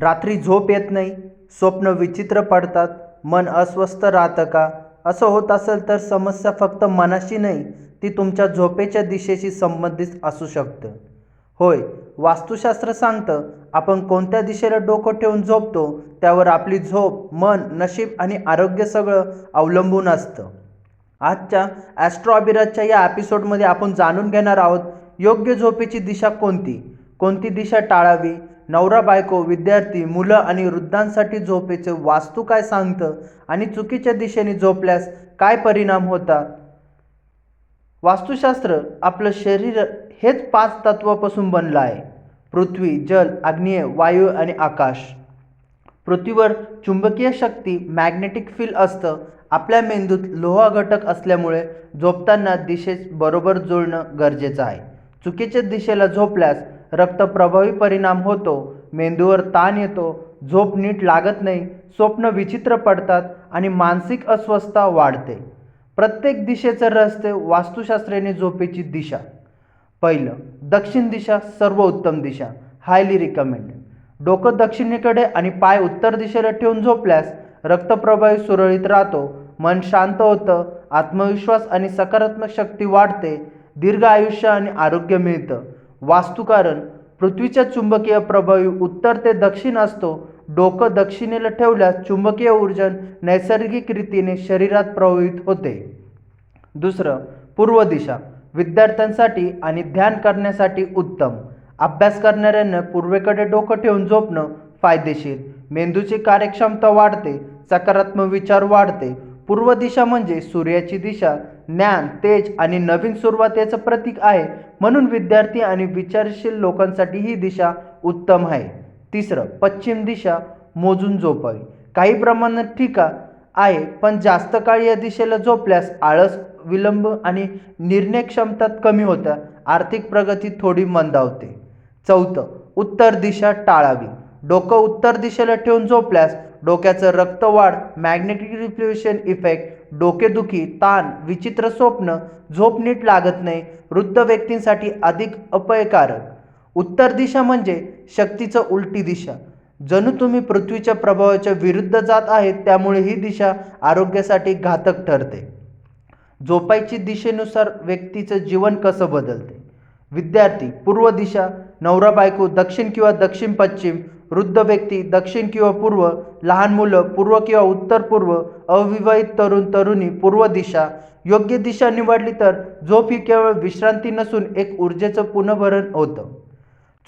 रात्री झोप येत नाही. स्वप्न विचित्र पडतात. मन अस्वस्थ राहतं का? असं होत असेल तर समस्या फक्त मनाशी नाही ती तुमच्या झोपेच्या दिशेशी संबंधित असू शकतं. होय वास्तुशास्त्र सांगतं आपण कोणत्या दिशेला डोकं ठेवून झोपतो त्यावर आपली झोप मन नशीब आणि आरोग्य सगळं अवलंबून असतं. आजच्या ॲस्ट्रॉबिराजच्या या एपिसोडमध्ये आपण जाणून घेणार आहोत योग्य झोपेची दिशा कोणती? कोणती दिशा टाळावी? नवरा बायको विद्यार्थी मुलं आणि वृद्धांसाठी झोपेचे वास्तू काय सांगतं आणि चुकीच्या दिशेने झोपल्यास काय परिणाम होतात? वास्तुशास्त्र आपलं शरीर हेच पाच तत्वापासून बनलं आहे. पृथ्वी जल अग्निय वायू आणि आकाश. पृथ्वीवर चुंबकीय शक्ती मॅग्नेटिक फील असतं. आपल्या मेंदूत लोह घटक असल्यामुळे झोपताना दिशेस बरोबर जुळणं गरजेचं आहे. चुकीच्या दिशेला झोपल्यास रक्तप्रभावी परिणाम होतो. मेंदूवर ताण येतो. झोप नीट लागत नाही. स्वप्न विचित्र पडतात आणि मानसिक अस्वस्थता वाढते. प्रत्येक दिशेचं रहस्य वास्तुशास्त्रीने झोपेची दिशा. पहिलं दक्षिण दिशा सर्व उत्तम दिशा. हायली रिकमेंडेड डोकं दक्षिणेकडे आणि पाय उत्तर दिशेला ठेवून झोपल्यास रक्तप्रभावी सुरळीत राहतो. मन शांत होतं. आत्मविश्वास आणि सकारात्मक शक्ती वाढते. दीर्घ आयुष्य आणि आरोग्य मिळतं. वास्तुकारण पृथ्वीच्या चुंबकीय प्रभावी उत्तर ते दक्षिण असतो डोकं दक्षिणेला ठेवल्यास चुंबकीय ऊर्जा नैसर्गिक रीतीने शरीरात प्रभावित होते. दुसरं पूर्व दिशा विद्यार्थ्यांसाठी आणि ध्यान करण्यासाठी उत्तम. अभ्यास करणाऱ्यांना पूर्वेकडे डोकं ठेवून झोपणं फायदेशीर. मेंदूची कार्यक्षमता वाढते सकारात्मक विचार वाढते. पूर्व दिशा म्हणजे सूर्याची दिशा ज्ञान तेज आणि नवीन सुरुवातीचं प्रतीक आहे. म्हणून विद्यार्थी आणि विचारशील लोकांसाठी ही दिशा उत्तम आहे. तिसरं पश्चिम दिशा मोजून झोपावी. काही प्रमाणात ठीका आहे पण जास्त काळ या दिशेला झोपल्यास आळस विलंब आणि निर्णय क्षमता कमी होता आर्थिक प्रगती थोडी मंदावते चौथं उत्तर दिशा टाळावी. डोकं उत्तर दिशेला ठेवून झोपल्यास डोक्याचं रक्तवाढ मॅग्नेटिक रिफ्लेशन इफेक्ट डोकेदुखी ताण विचित्र स्वप्न झोप नीट लागत नाही वृद्ध व्यक्तींसाठी अधिक अपयकारक. उत्तर दिशा म्हणजे शक्तीचं उलटी दिशा. जणू तुम्ही पृथ्वीच्या प्रभावाच्या विरुद्ध जात आहेत त्यामुळे ही दिशा आरोग्यासाठी घातक ठरते. झोपायची दिशेनुसार व्यक्तीचं जीवन कसं बदलते? विद्यार्थी पूर्व दिशा नवरा बायको दक्षिण किंवा दक्षिण पश्चिम वृद्ध व्यक्ती दक्षिण किंवा पूर्व लहान मुलं पूर्व किंवा उत्तर पूर्व अविवाहित तरुण तरुणी पूर्व दिशा योग्य दिशा निवडली तर झोप ही केवळ विश्रांती नसून एक ऊर्जेचं पुनर्भरण होतं.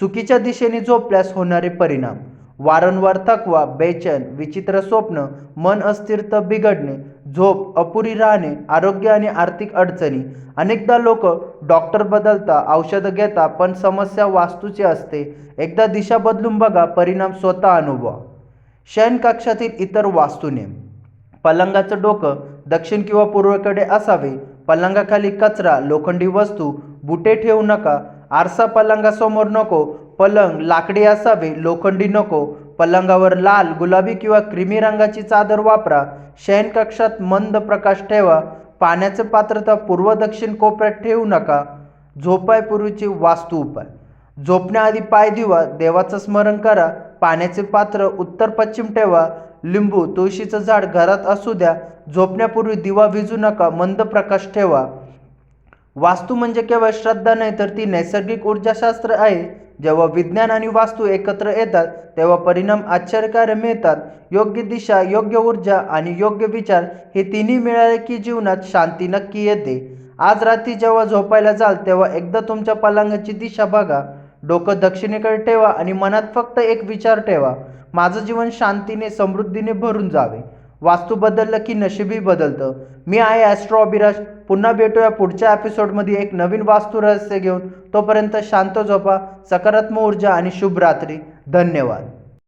चुकीच्या दिशेने झोपल्यास होणारे परिणाम. वारंवार थकवा बेचैन विचित्र स्वप्न मन अस्थिरता बिघडणे झोप अपुरी राहणे आरोग्य आणि आर्थिक अडचणी. अनेकदा लोक डॉक्टर बदलता औषधं घेता पण समस्या वास्तूची असते. एकदा दिशा बदलून बघा परिणाम स्वतः अनुभवा. शयनकक्षातील इतर वास्तूने पलंगाचं डोकं दक्षिण किंवा पूर्वेकडे असावे. पलंगाखाली कचरा लोखंडी वस्तू बुटे ठेवू नका. आरसा पलंगासमोर नको. पलंग लाकडी असावे. लोखंडी नको. पलंगावर लाल गुलाबी किंवा क्रीमी रंगाची चादर वापरा. शयनकक्षात मंद प्रकाश ठेवा. पाण्याचं पात्रता पूर्व दक्षिण कोपऱ्यात ठेवू नका. झोपायपूर्वीचे वास्तू उपाय. झोपण्याआधी पाय दिवा देवाचं स्मरण करा. पाण्याचे पात्र उत्तर पश्चिम ठेवा. लिंबू तुळशीचं झाड घरात असू द्या. झोपण्यापूर्वी दिवा विजू नका. मंद प्रकाश ठेवा. वास्तू म्हणजे केवळ श्रद्धा नाही तर ती नैसर्गिक ऊर्जाशास्त्र आहे. जेव्हा विज्ञान आणि वास्तू एकत्र येतात तेव्हा परिणाम आश्चर्यकारक मिळतात. योग्य दिशा योग्य ऊर्जा आणि योग्य विचार हे तिन्ही मिळाले की जीवनात शांती नक्की येते. आज रात्री जेव्हा झोपायला जाल तेव्हा एकदा तुमच्या पलंगाची दिशा बघा. डोकं दक्षिणेकडे ठेवा आणि मनात फक्त एक विचार ठेवा. माझं जीवन शांतीने समृद्धीने भरून जावे. वास्तू बदललं की नशीबही बदलतं. मी आहे ॲस्ट्रो अभिराज पुन्हा भेटूया पुढच्या एपिसोडमध्ये एक नवीन वास्तू रहस्य घेऊन. तोपर्यंत शांत झोपा सकारात्मक ऊर्जा आणि शुभ रात्री. धन्यवाद.